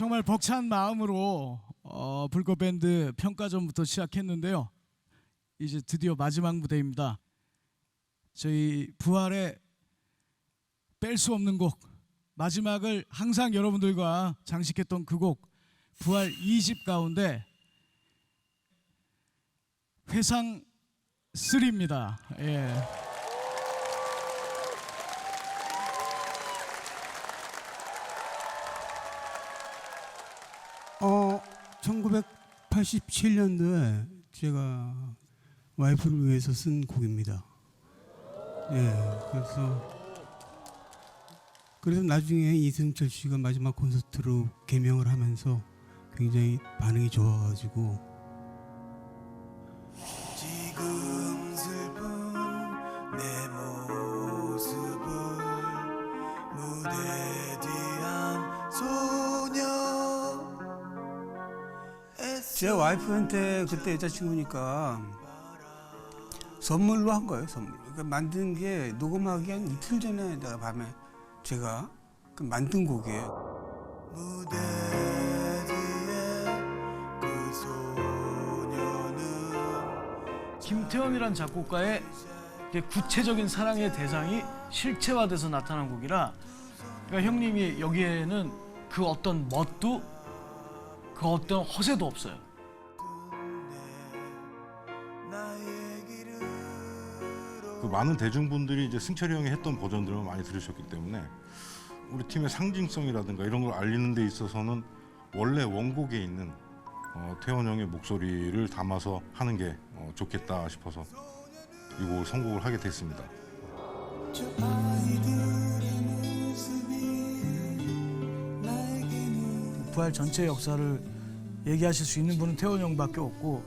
정말 벅찬 마음으로 어, 불꽃 밴드 평가전부터 시작했는데요. 이제 드디어 마지막 무대입니다. 저희 부활의 뺄 수 없는 곡 마지막을 항상 여러분들과 장식했던 그 곡 부활 2집 가운데 회상 3입니다. 예. 1987년도에 제가 와이프를 위해서 쓴 곡입니다. 예, 그래서 그래서 나중에 이승철 씨가 마지막 콘서트로 개명을 하면서 굉장히 반응이 좋아가지고 지금 슬픈 내 모습을 무대 제 와이프한테 그때 여자친구니까 선물로 한 거예요, 선물. 그러니까 만든 게 녹음하기 한 이틀 전에 내가 밤에 제가 그 만든 곡이에요. 김태원이란 작곡가의 구체적인 사랑의 대상이 실체화돼서 나타난 곡이라 그러니까 형님이 여기에는 그 어떤 멋도 그 어떤 허세도 없어요. 많은 대중분들이 이제 승철이 형이 했던 버전들을 많이 들으셨기 때문에 우리 팀의 상징성이라든가 이런 걸 알리는 데 있어서는 원래 원곡에 있는 어, 태원 형의 목소리를 담아서 하는 게 어, 좋겠다 싶어서 이 곡을 선곡을 하게 됐습니다. 부활 전체 역사를 얘기하실 수 있는 분은 태원 형밖에 없고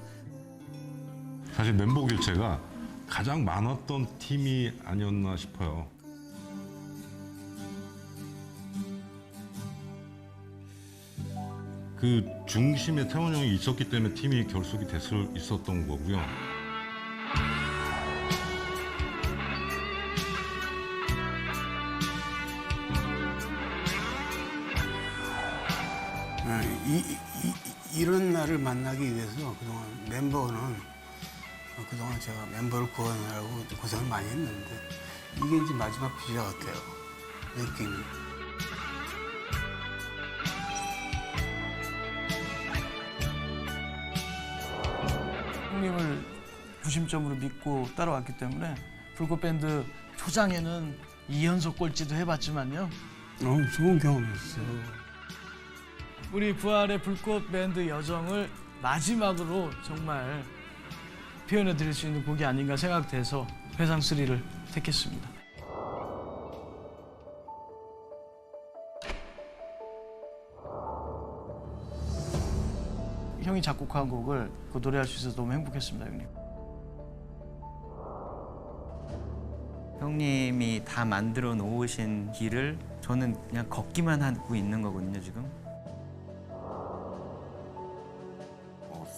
사실 멤버 교체가 가장 많았던 팀이 아니었나 싶어요. 그 중심에 태원 형이 있었기 때문에 팀이 결속이 됐을 있었던 거고요. 네, 이, 이, 이, 런 날을 만나기 위해서 그동안 멤버는 어, 그동안 제가 멤버를 구하느라고 고생을 많이 했는데 이게 이제 마지막 비자 같아요. 느낌이. 형님을 구심점으로 믿고 따라왔기 때문에 불꽃 밴드 초장에는 이연속 꼴찌도 해봤지만요. 어, 좋은 경험이었어요. 우리 부활의 불꽃 밴드 여정을 마지막으로 정말 표현해 드릴 수 있는 곡이 아닌가 생각돼서 회상 3를 택했습니다. 형이 작곡한 곡을 그 노래할 수 있어서 너무 행복했습니다, 형님. 형님이 다 만들어 놓으신 길을 저는 그냥 걷기만 하고 있는 거거든요 지금.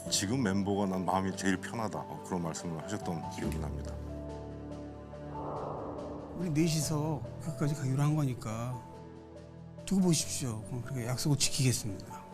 지금 멤버가 난 마음이 제일 편하다. 어, 그런 말씀을 하셨던 기억이 납니다. 우리 넷이서 끝까지 가기로 한 거니까 두고 보십시오. 그럼 그렇게 약속을 지키겠습니다